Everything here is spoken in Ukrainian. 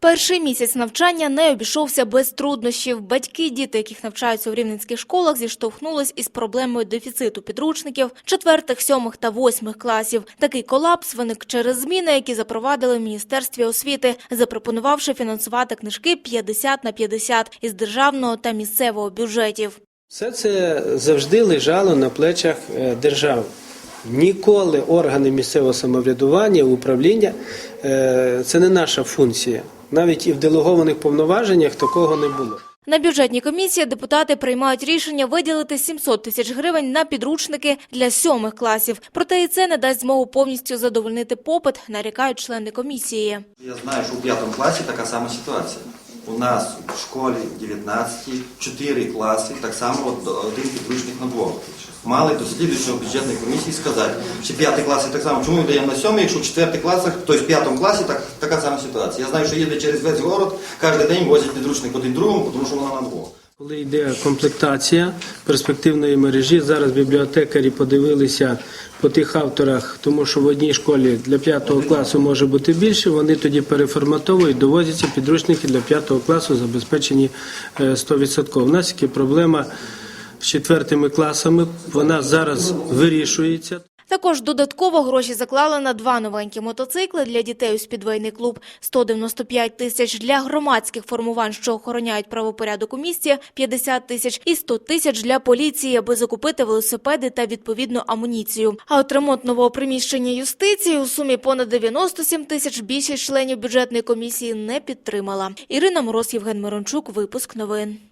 Перший місяць навчання не обійшовся без труднощів. Батьки, діти, яких навчаються у рівненських школах, зіштовхнулись із проблемою дефіциту підручників четвертих, сьомих та восьмих класів. Такий колапс виник через зміни, які запровадили в Міністерстві освіти, запропонувавши фінансувати книжки 50 на 50 із державного та місцевого бюджетів. Все це завжди лежало на плечах е, держави. Ніколи органи місцевого самоврядування, управління е, це не наша функція. Навіть і в делегованих повноваженнях такого не було. На бюджетній комісії депутати приймають рішення виділити 700 тисяч гривень на підручники для сьомих класів. Проте і це не дасть змогу повністю задовольнити попит, нарікають члени комісії. Я знаю, що у п'ятому класі така сама ситуація. У нас в школі 19, 4 класи, так само один підручник на двох. Мали до слідуючого бюджетної комісії сказати, що п'ятий клас так само, чому ми даємо на сьомий, якщо в четвертих класах, то в п'ятому класі так, така сама ситуація. Я знаю, що їде через весь город, кожен день возять підручник один другому, тому що вона на двох. Коли йде комплектація перспективної мережі, зараз бібліотекарі подивилися по тих авторах, тому що в одній школі для п'ятого класу може бути більше. Вони тоді переформатовують, довозяться підручники для п'ятого класу, забезпечені е, 100%. У нас є проблема з четвертими класами. Вона зараз вирішується. Також додатково гроші заклали на два новенькі мотоцикли для дітей у спідвейний клуб, 195 тисяч для громадських формувань, що охороняють правопорядок у місті, 50 тисяч і 100 тисяч для поліції, аби закупити велосипеди та відповідну амуніцію. А от ремонт нового приміщення юстиції у сумі понад 97 тисяч більшість членів бюджетної комісії не підтримала. Ірина Мороз, Євген Мирончук, випуск новин.